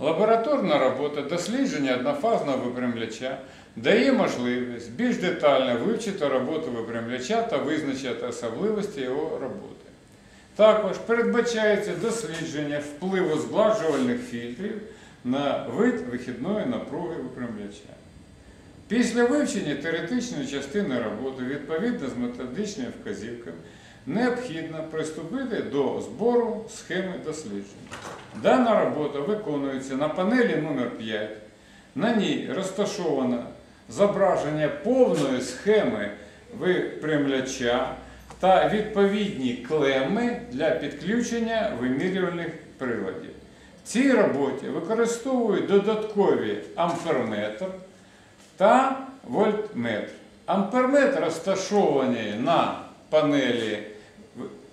Лабораторна робота дослідження однофазного випрямляча дає можливість більш детально вивчити роботу випрямляча та визначити особливості його роботи. Також передбачається дослідження впливу згладжувальних фільтрів на вид вихідної напруги випрямляча. Після вивчення теоретичної частини роботи відповідно з методичними вказівками необхідно приступити до збору схеми дослідження. Дана робота виконується на панелі номер 5 На ній розташовано зображення повної схеми випрямляча та відповідні клеми для підключення вимірювальних приладів. В цій роботі використовують додаткові амперметр та вольтметр. Амперметр розташований на панелі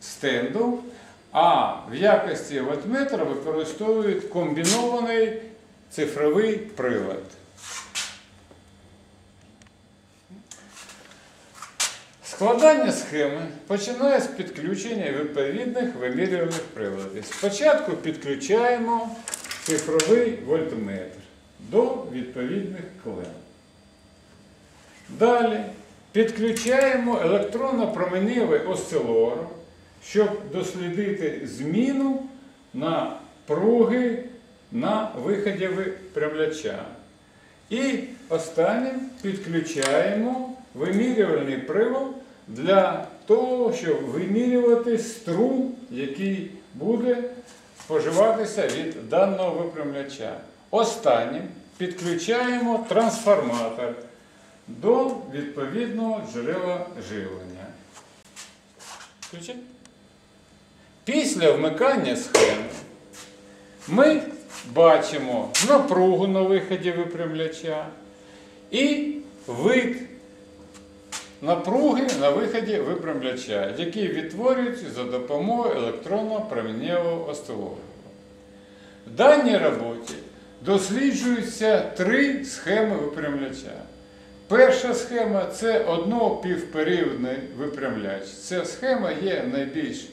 стенду, а в якості вольтметра використовують комбінований цифровий прилад. Складання схеми починає з підключення відповідних вимірювальних приладів. Спочатку підключаємо цифровий вольтметр до відповідних клем. Далі підключаємо електронно-променевий осцилограф, щоб дослідити зміну напруги на виході випрямляча. І останнім підключаємо вимірювальний привод для того, щоб вимірювати струм, який буде споживатися від даного випрямляча. Останнім підключаємо трансформатор до відповідного джерела живлення. Після вмикання схеми ми бачимо напругу на виході випрямляча і вид напруги на виході випрямляча, який відтворюється за допомогою електронно-променевого осцилографа. В даній роботі досліджуються три схеми випрямляча. Перша схема це однопівперіодний випрямляч. Ця схема є найбільш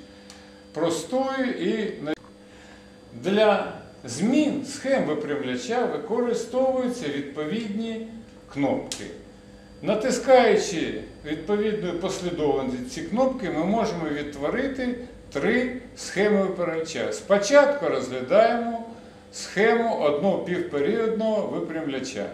простою і для змін схем випрямляча використовуються відповідні кнопки. Натискаючи відповідною послідовністю ці кнопки, ми можемо відтворити три схеми випрямляча. Спочатку розглядаємо схему одного півперіодного випрямляча.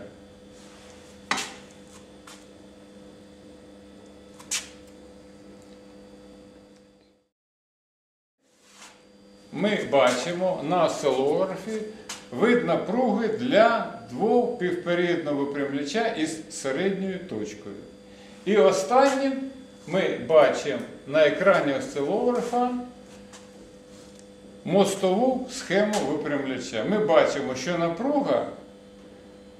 Ми бачимо на осцилографі вид напруги для двох півперіодного випрямляча із середньою точкою. І останнім ми бачимо на екрані осцилографа мостову схему випрямляча. Ми бачимо, що напруга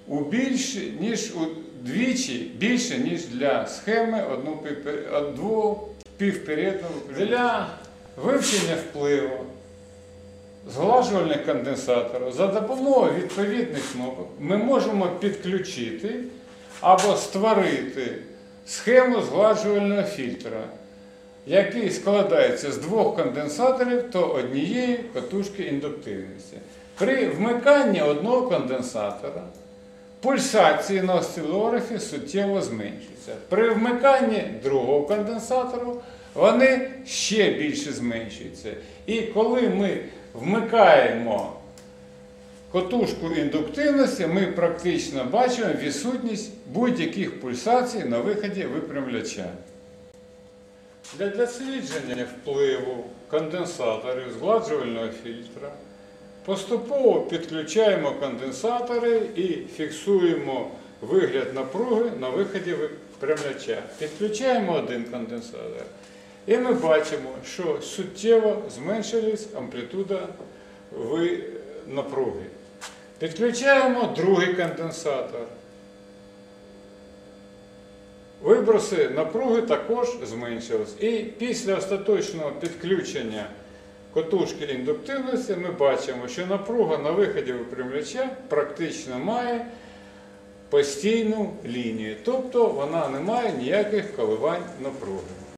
у більше, ніж удвічі більше, ніж для схеми одного півперіодного випрямляча. Для вивчення впливу зглажувальних конденсаторів за допомогою відповідних кнопок ми можемо підключити або створити схему згладжувального фільтра, який складається з двох конденсаторів та однієї катушки індуктивності. При вмиканні одного конденсатора пульсації на осцилографі суттєво зменшуються. При вмиканні другого конденсатору вони ще більше зменшуються. І коли ми вмикаємо котушку індуктивності, ми практично бачимо відсутність будь-яких пульсацій на виході випрямляча. Для дослідження впливу конденсаторів згладжувального фільтра поступово підключаємо конденсатори і фіксуємо вигляд напруги на виході випрямляча. Підключаємо один конденсатор. І ми бачимо, що суттєво зменшилась амплітуда напруги. Підключаємо другий конденсатор. Виброси напруги також зменшились. І після остаточного підключення котушки індуктивності ми бачимо, що напруга на виході випрямляча практично має постійну лінію, тобто вона не має ніяких коливань напруги.